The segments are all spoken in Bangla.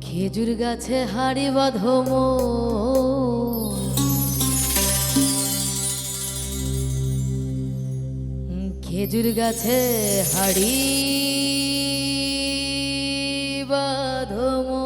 খেজুর গাছে হাড়ি বাঁধম খেজুর গাছে হাড়ি বাঁধম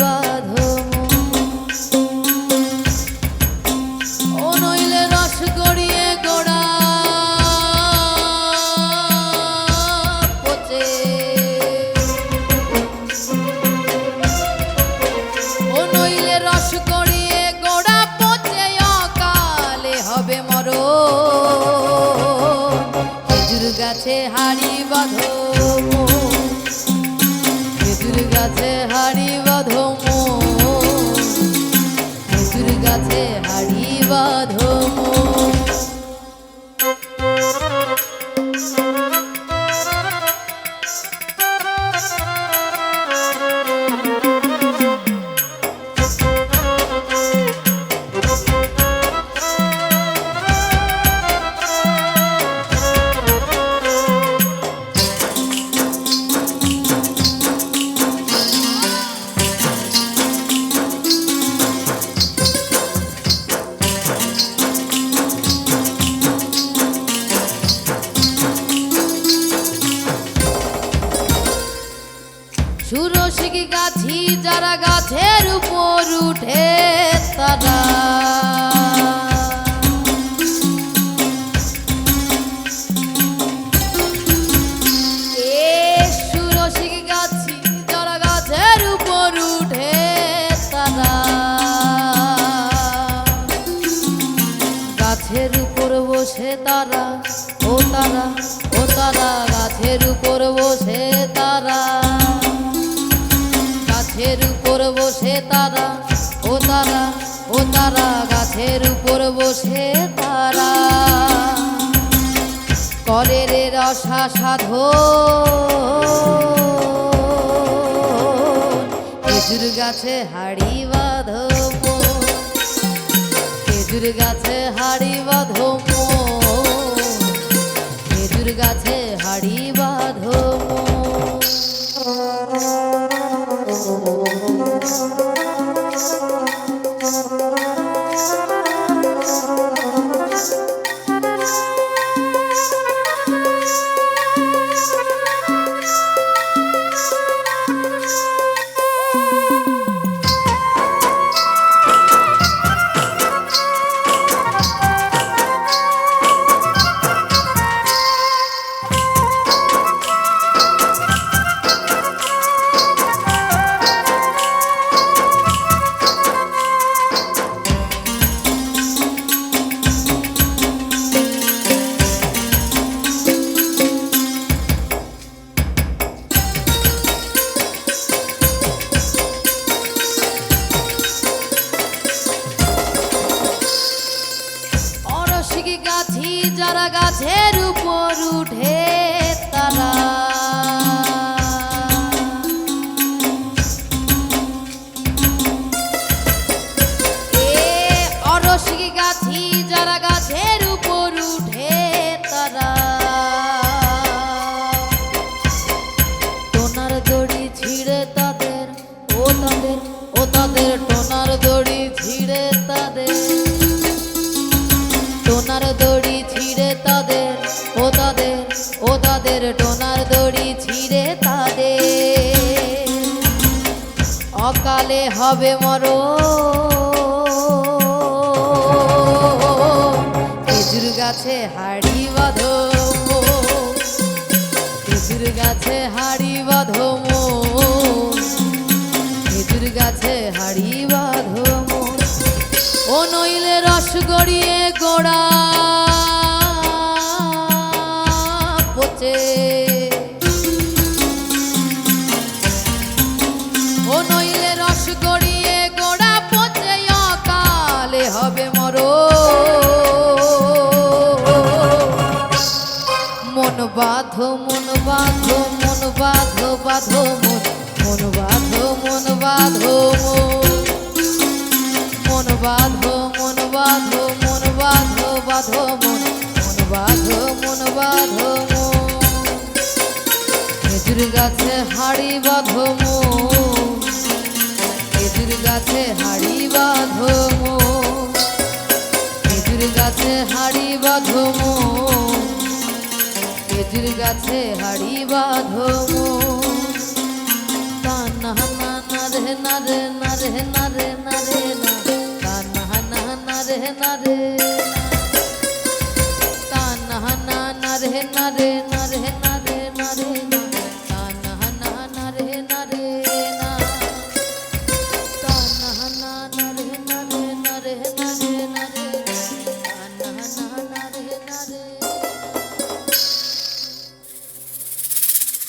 খেজুর গাছে হাড়ি বাঁধো খেজুর গাছে হাড়ি বাঁধো তারা গাছের উপর উঠে তারা। গাছের উপর তারা ও তারা তারা, ও তারা ও তারা গাছের উপর বসে তারা। করে রে রসা সাধো খেজুর গাছে হাড়ি বাঁধো খেজুর গাছে হাড়ি বাঁধো গাছি যারা গাছের উপর উঠে অকালে হবে মর। খেজুর গাছে হাড়ি বাঁধো। খেজুর গাছে হাড়ি বাঁধো। খেজুর গাছে হাড়ি বাঁধো। ও নইলে রস গড়িয়ে গোড়া পচে। বাঁধো, মন বাঁধো মন বাঁধো বাঁধো মন। মন বাঁধো মন বাঁধো মন। বাঁধো মন বাঁধো মন বাঁধো বাঁধো মন। মন বাঁধো মন বাঁধো খেজুর গাছে হাড়ি বাঁধো খেজুর গাছে হাড়ি বাঁধো খেজুর গাছে হাড়ি বাঁধো খেজুর গাছে হাড়ি বাঁধো মন তা না না না রে না রে না রে না রে না রে না তা না না না রে না রে না